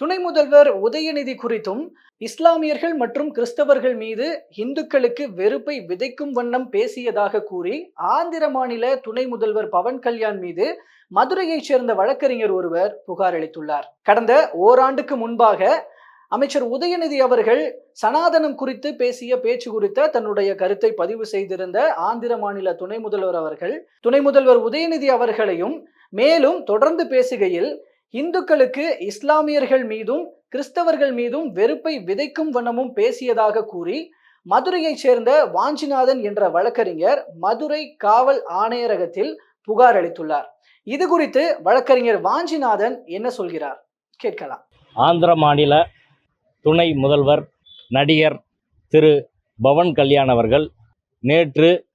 துணை முதல்வர் உதயநிதி குறித்தும் இஸ்லாமியர்கள் மற்றும் கிறிஸ்தவர்கள் மீது இந்துக்களுக்கு வெறுப்பை விதைக்கும் வண்ணம் பேசியதாக கூறி ஆந்திர மாநில துணை முதல்வர் பவன் கல்யாண் மீது மதுரையைச் சேர்ந்த வழக்கறிஞர் ஒருவர் புகார் அளித்துள்ளார். கடந்த ஓராண்டுக்கு முன்பாக அமைச்சர் உதயநிதி அவர்கள் சனாதனம் குறித்து பேசிய பேச்சு குறித்த தன்னுடைய கருத்தை பதிவு செய்திருந்த ஆந்திர மாநில துணை முதல்வர் அவர்கள் துணை முதல்வர் உதயநிதி அவர்களையும் மேலும் தொடர்ந்து பேசுகையில் இந்துக்களுக்கு இஸ்லாமியர்கள் மீதும் கிறிஸ்தவர்கள் மீதும் வெறுப்பை விதைக்கும் வண்ணமும் பேசியதாக கூறி மதுரையைச் சேர்ந்த வாஞ்சிநாதன் என்ற வழக்கறிஞர் மதுரை காவல் ஆணையரகத்தில் புகார் அளித்துள்ளார். இது குறித்து வழக்கறிஞர் வாஞ்சிநாதன் என்ன சொல்கிறார்? கேட்கலாம். ஆந்திர மாநில துணை முதல்வர் நடிகர் திரு. பவன் கல்யாண் அவர்கள் நேற்று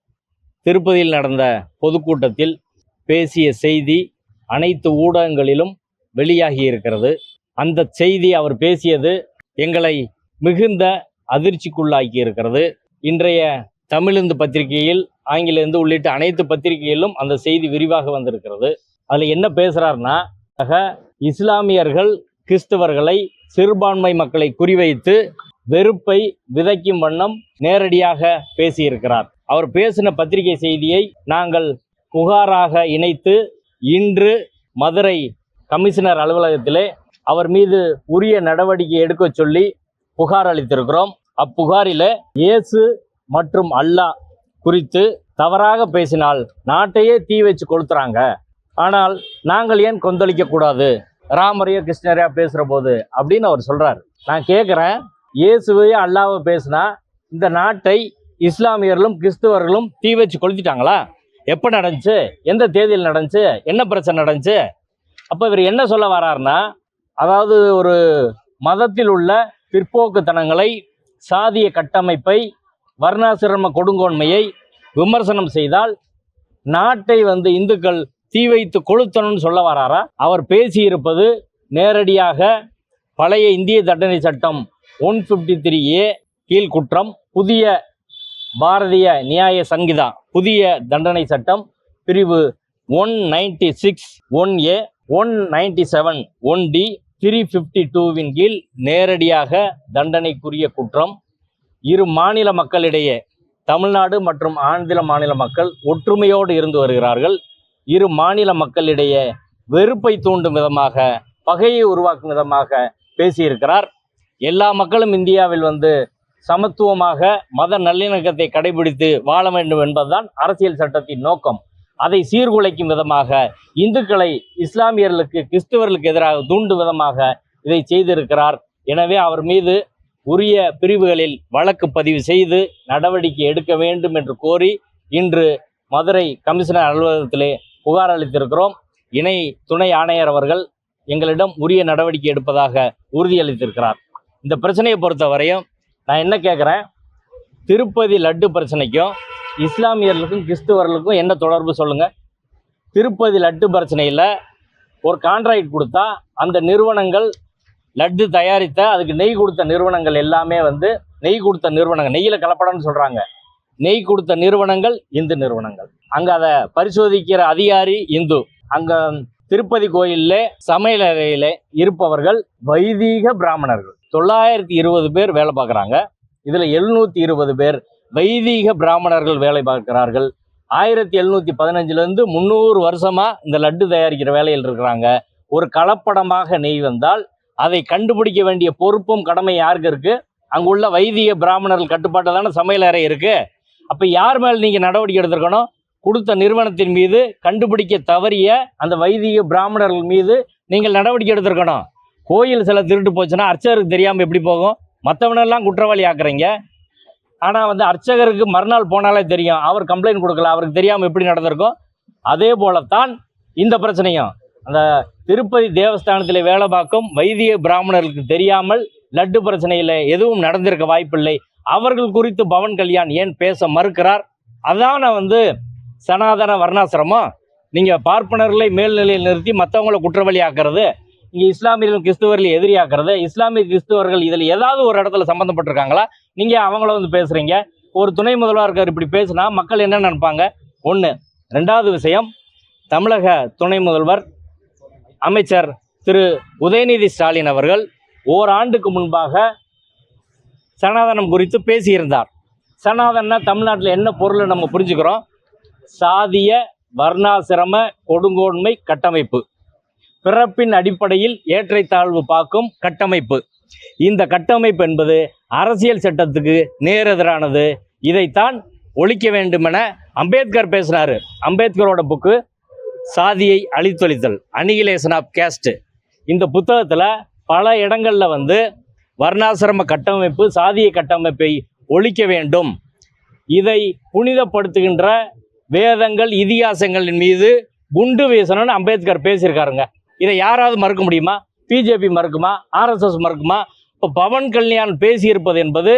திருப்பதியில் நடந்த பொதுக்கூட்டத்தில் பேசிய செய்தி அனைத்து ஊடகங்களிலும் வெளியாகி இருக்கிறது. அந்த செய்தி அவர் பேசியது எங்களை மிகுந்த அதிர்ச்சிக்குள்ளாக்கி இருக்கிறது. இன்றைய தமிழிந்து பத்திரிகையில் ஆங்கிலேந்து உள்ளிட்ட அனைத்து பத்திரிகைகளிலும் அந்த செய்தி விரிவாக வந்திருக்கிறது. அதில் என்ன பேசுகிறாருன்னா ஆக இஸ்லாமியர்கள் கிறிஸ்தவர்களை சிறுபான்மை மக்களை குறிவைத்து வெறுப்பை விதைக்கும் வண்ணம் நேரடியாக பேசியிருக்கிறார். அவர் பேசின பத்திரிகை செய்தியை நாங்கள் புகாராக இணைத்து இன்று மதுரை கமிஷனர் அலுவலகத்திலே அவர் மீது உரிய நடவடிக்கை எடுக்க சொல்லி புகார் அளித்திருக்கிறோம். அப்புகாரில் இயேசு மற்றும் அல்லாஹ் குறித்து தவறாக பேசினால் நாட்டையே தீ வச்சு கொளுத்துறாங்க. ஆனால் நாங்கள் ஏன் கொந்தளிக்க கூடாது? ராமரையோ கிருஷ்ணரையா பேசுகிற போது அப்படின்னு அவர் சொல்கிறார் நான் கேட்குறேன் இயேசுவையோ அல்லாவை பேசினா இந்த நாட்டை இஸ்லாமியர்களும் கிறிஸ்துவர்களும் தீ வச்சு கொளுத்திட்டாங்களா? எப்போ நடந்துச்சு? எந்த தேதியில் நடந்துச்சு? என்ன பிரச்சனை நடந்துச்சு? அப்போ இவர் என்ன சொல்ல வராருன்னா அதாவது ஒரு மதத்தில் உள்ள பிற்போக்குத்தனங்களை சாதிய கட்டமைப்பை வர்ணாசிரம கொடுங்கோன்மையை விமர்சனம் செய்தால் நாட்டை வந்து இந்துக்கள் தீ வைத்து கொளுத்தணும்னு சொல்ல வராரா? அவர் பேசியிருப்பது நேரடியாக பழைய இந்திய தண்டனை சட்டம் ஒன் ஃபிஃப்டி த்ரீ ஏ கீழ் குற்றம் புதிய பாரதிய நியாய சங்கிதா புதிய தண்டனை சட்டம் பிரிவு one ninety six one A one ninety seven one D three fifty டூவின் கீழ் நேரடியாக தண்டனைக்குரிய குற்றம். இரு மாநில மக்களிடையே தமிழ்நாடு மற்றும் ஆந்திர மாநில மக்கள் ஒற்றுமையோடு இருந்து வருகிறார்கள். இரு மாநில மக்களிடையே வெறுப்பை தூண்டும் விதமாக பகையை உருவாக்கும் விதமாக பேசியிருக்கிறார். எல்லா மக்களும் இந்தியாவில் வந்து சமத்துவமாக மத நல்லிணக்கத்தை கடைபிடித்து வாழ வேண்டும் என்பதுதான் அரசியல் சட்டத்தின் நோக்கம். அதை சீர்குலைக்கும் விதமாக இந்துக்களை இஸ்லாமியர்களுக்கு கிறிஸ்துவர்களுக்கு எதிராக தூண்டும் விதமாக இதை செய்திருக்கிறார். எனவே அவர் மீது உரிய பிரிவுகளில் வழக்கு பதிவு செய்து நடவடிக்கை எடுக்க வேண்டும் என்று கோரி இன்று மதுரை கமிஷனர் அலுவலகத்திலே புகார் அளித்திருக்கிறோம். இணை துணை ஆணையர் அவர்கள் எங்களிடம் உரிய நடவடிக்கை எடுப்பதாக உறுதியளித்திருக்கிறார். இந்த பிரச்சனையை பொறுத்த வரையும் நான் என்ன கேட்குறேன் திருப்பதி லட்டு பிரச்சனைக்கும் இஸ்லாமியர்களுக்கும் கிறிஸ்துவர்களுக்கும் என்ன தொடர்பு சொல்லுங்கள் திருப்பதி லட்டு பிரச்சனையில் ஒரு கான்ட்ராக்ட் கொடுத்தா அந்த நிறுவனங்கள் லட்டு தயாரித்த அதுக்கு நெய் கொடுத்த நிறுவனங்கள் எல்லாமே வந்து நெய் கொடுத்த நிறுவனங்கள் நெய்யில் கலப்படம்னு சொல்கிறாங்க நெய் கொடுத்த நிறுவனங்கள் இந்து நிறுவனங்கள். அங்கே அதை பரிசோதிக்கிற அதிகாரி இந்து. அங்கே திருப்பதி கோயிலில் சமையலறையில் இருப்பவர்கள் வைதீக பிராமணர்கள். தொள்ளாயிரத்தி இருபது பேர் வேலை பார்க்குறாங்க. இதில் எழுநூற்றி இருபது பேர் வைதீக பிராமணர்கள் வேலை பார்க்கிறார்கள். ஆயிரத்தி எழுநூற்றி பதினஞ்சுலேருந்து முந்நூறு வருஷமாக இந்த லட்டு தயாரிக்கிற வேலையில் இருக்கிறாங்க. ஒரு கலப்படமாக நெய் வந்தால் அதை கண்டுபிடிக்க வேண்டிய பொறுப்பும் கடமை யாருக்கு இருக்குது அங்குள்ள வைதிக பிராமணர்கள் கட்டுப்பாட்டில் தானே சமையலறை இருக்குது அப்போ யார் மேல் நீங்கள் நடவடிக்கை எடுத்திருக்கணும்? கொடுத்த நிறுவனத்தின் மீது கண்டுபிடிக்க தவறிய அந்த வைதிக பிராமணர்கள் மீது நீங்கள் நடவடிக்கை எடுத்திருக்கணும். கோயில் சில திருட்டு போச்சுன்னா அர்ச்சகருக்கு தெரியாமல் எப்படி போகும்? மற்றவனெல்லாம் குற்றவாளி ஆக்குறீங்க. ஆனால் வந்து அர்ச்சகருக்கு மறுநாள் போனாலே தெரியும். அவர் கம்ப்ளைண்ட் கொடுக்கல. அவருக்கு தெரியாமல் எப்படி நடந்திருக்கும்? அதே போலத்தான் இந்த பிரச்சனையும். அந்த திருப்பதி தேவஸ்தானத்தில் வேலை பார்க்கும் வைத்திய பிராமணர்களுக்கு தெரியாமல் லட்டு பிரச்சனையில் எதுவும் நடந்திருக்க வாய்ப்பில்லை. அவர்கள் குறித்து பவன் கல்யாண் ஏன் பேச மறுக்கிறார்? அதான வந்து சனாதன வர்ணாசிரமம். நீங்கள் பார்ப்பனர்களை மேல்நிலையில் நிறுத்தி மற்றவங்கள குற்றவாளி ஆக்கிறது இங்கே இஸ்லாமியர்களும் கிறிஸ்துவர்கள் எதிரியாக்குறது இஸ்லாமிய கிறிஸ்துவர்கள் இதில் ஏதாவது ஒரு இடத்துல சம்மந்தப்பட்டிருக்காங்களா நீங்கள் அவங்கள வந்து பேசுகிறீங்க ஒரு துணை முதல்வர் இப்படி பேசுனா மக்கள் என்ன நினைப்பாங்க? ஒன்று ரெண்டாவது விஷயம் தமிழக துணை முதல்வர் அமைச்சர் திரு. உதயநிதி ஸ்டாலின் அவர்கள் ஓராண்டுக்கு முன்பாக சனாதனம் குறித்து பேசியிருந்தார். சனாதனா தமிழ்நாட்டில் என்ன பொருளை நம்ம புரிஞ்சுக்கிறோம்? சாதிய வர்ணாசிரம கொடுங்கோன்மை கட்டமைப்பு. பிறப்பின் அடிப்படையில் ஏற்றைத்தாழ்வு பார்க்கும் கட்டமைப்பு. இந்த கட்டமைப்பு என்பது அரசியல் சட்டத்துக்கு நேரெதிரானது. இதைத்தான் ஒழிக்க வேண்டுமென அம்பேத்கர் பேசினார். அம்பேத்கரோட புக்கு சாதியை அழித்தொழித்தல் அனிகிலேஷன் ஆஃப் கேஸ்ட். இந்த புத்தகத்தில் பல இடங்களில் வந்து வர்ணாசிரம கட்டமைப்பு சாதிய கட்டமைப்பை ஒழிக்க வேண்டும். இதை புனிதப்படுத்துகின்ற வேதங்கள் இதிகாசங்களின் மீது குண்டு வீசணும்னு அம்பேத்கர் பேசியிருக்காருங்க. இதை யாராவது மறுக்க முடியுமா? பிஜேபி மறுக்குமா? ஆர்எஸ்எஸ் மறுக்குமா? இப்போ பவன் கல்யாண் பேசியிருப்பது என்பது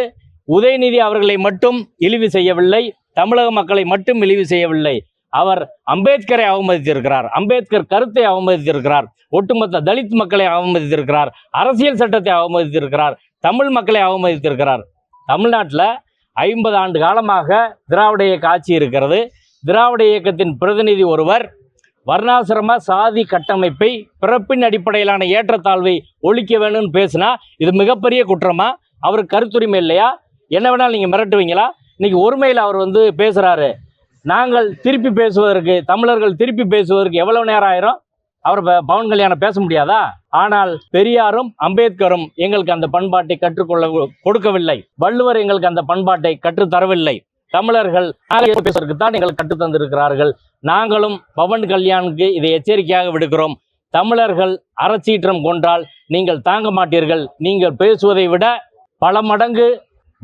உதயநிதி அவர்களை மட்டும் இழிவு செய்யவில்லை தமிழக மக்களை மட்டும் இழிவு செய்யவில்லை. அவர் அம்பேத்கரை அவமதித்திருக்கிறார் அம்பேத்கர் கருத்தை அவமதித்திருக்கிறார் ஒட்டுமொத்த தலித் மக்களை அவமதித்திருக்கிறார் அரசியல் சட்டத்தை அவமதித்திருக்கிறார் தமிழ் மக்களை அவமதித்திருக்கிறார். தமிழ்நாட்டில் ஐம்பது ஆண்டு காலமாக திராவிட இயக்க ஆட்சி இருக்கிறது. திராவிட இயக்கத்தின் பிரதிநிதி ஒருவர் வர்ணாசிரம சாதி கட்டமைப்பை பிறப்பின் அடிப்படையிலான ஏற்றத்தாழ்வை ஒழிக்க வேணும்னு பேசினா இது மிகப்பெரிய குற்றமா? அவர் கருத்துரிமை இல்லையா? என்ன வேணாலும் நீங்கள் மிரட்டுவீங்களா? இன்னைக்கு ஒருமையில் அவர் வந்து பேசுகிறாரு நாங்கள் திருப்பி பேசுவதற்கு தமிழர்கள் திருப்பி பேசுவதற்கு எவ்வளவு நேரம் ஆயிரும்? அவர் ப- பவன் கல்யாணம் பேச முடியாதா? ஆனால் பெரியாரும் அம்பேத்கரும் எங்களுக்கு அந்த பண்பாட்டை கற்றுக்கொள்ள கொடுக்கவில்லை. வள்ளுவர் எங்களுக்கு அந்த பண்பாட்டை கற்றுத்தரவில்லை. தமிழர்கள் பேசுவதற்கு தான் நீங்கள் கற்றுத் தந்திருக்கிறார்கள். நாங்களும் பவன் கல்யாணுக்கு இதை எச்சரிக்கையாக விடுக்கிறோம். தமிழர்கள் அறச்சீற்றம் கொண்டால் நீங்கள் தாங்க மாட்டீர்கள். நீங்கள் பேசுவதை விட பல மடங்கு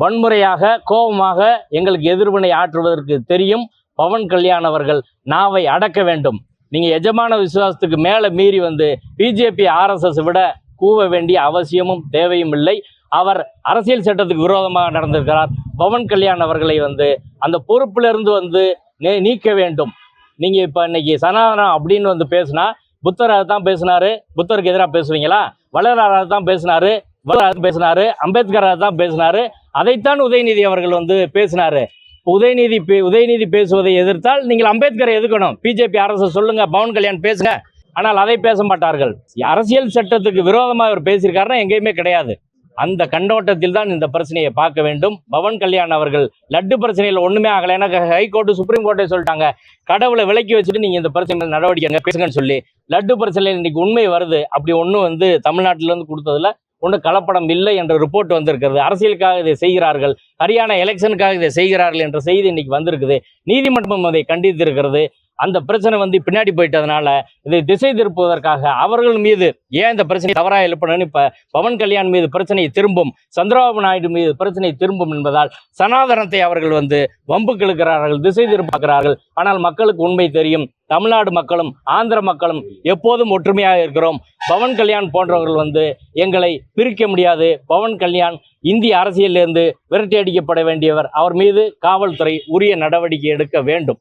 வன்முறையாக கோபமாக எங்களுக்கு எதிர்வினை ஆற்றுவதற்கு தெரியும் பவன் கல்யாண் அவர்கள். நாவை அடக்க வேண்டும். நீங்க எஜமான விசுவாசத்துக்கு மேலே மீறி வந்து பிஜேபி ஆர்எஸ்எஸ் விட கூவ வேண்டிய அவசியமும் தேவையும் இல்லை. அவர் அரசியல் சட்டத்துக்கு விரோதமாக நடந்திருக்கிறார். பவன் கல்யாண் அவர்களை வந்து அந்த பொறுப்பிலிருந்து வந்து நீக்க வேண்டும். நீங்கள் இப்போ இன்னைக்கு சனாதனம் அப்படின்னு வந்து பேசினா புத்தர் அதை தான் பேசினாரு. புத்தருக்கு எதிராக பேசுவீங்களா? வள்ளலார் அதை தான் பேசினாரு. வள்ளலார் பேசினாரு. அம்பேத்கர் அதை தான் பேசினாரு. அதைத்தான் உதயநிதி அவர்கள் வந்து பேசினாரு. உதயநிதி பே- உதயநிதி பேசுவதை எதிர்த்தால் நீங்கள் அம்பேத்கரை எதுக்கணும் பிஜேபி அரசு சொல்லுங்க பவன் கல்யாண் பேசுங்க. ஆனால் அதை பேச மாட்டார்கள். அரசியல் சட்டத்துக்கு விரோதமாக அவர் பேசியிருக்காருன்னா எங்கேயுமே கிடையாது. அந்த கண்ணோட்டத்தில் தான் இந்த பிரச்சனையை பார்க்க வேண்டும். பவன் கல்யாண் அவர்கள் லட்டு பிரச்சனையில் ஒண்ணுமே ஆகலை. எனக்கு ஹைகோர்ட்டு சுப்ரீம் கோர்ட்டே சொல்லிட்டாங்க. கடவுளை விலக்கி வச்சுட்டு நீங்க இந்த பிரச்சனை நடவடிக்கை பேசுங்கன்னு சொல்லி லட்டு பிரச்சனையில் இன்னைக்கு உண்மை வருது. அப்படி ஒன்றும் வந்து தமிழ்நாட்டில இருந்து கொடுத்ததுல ஒன்றும் கலப்படம் இல்லை என்ற ரிப்போர்ட் வந்திருக்கிறது. அரசியலுக்காக இதை செய்கிறார்கள். ஹரியானா எலெக்ஷனுக்காக இதை செய்கிறார்கள் என்ற செய்தி இன்னைக்கு வந்திருக்குது. நீதிமன்றம் அதை கண்டித்திருக்கிறது. அந்த பிரச்சனை வந்து பின்னாடி போயிட்டதுனால இதை திசை திருப்புவதற்காக அவர்கள் மீது ஏன் இந்த பிரச்சனை தவறாக எழுப்பணும்னு இப்ப பவன் கல்யாண் மீது பிரச்சனை திரும்பும் சந்திரபாபு நாயுடு மீது பிரச்சனை திரும்பும் என்பதால் சனாதனத்தை அவர்கள் வந்து வம்புக்கு இழுக்கிறார்கள் திசை திருப்பாக்குறார்கள். ஆனால் மக்களுக்கு உண்மை தெரியும். தமிழ்நாடு மக்களும் ஆந்திர மக்களும் எப்போதும் ஒற்றுமையாக இருக்கிறோம். பவன் கல்யாண் போன்றவர்கள் வந்து எங்களை பிரிக்க முடியாது. பவன் கல்யாண் இந்திய அரசியலிலிருந்து விரட்டி அடிக்கப்பட வேண்டியவர். அவர் மீது காவல்துறை உரிய நடவடிக்கை எடுக்க வேண்டும்.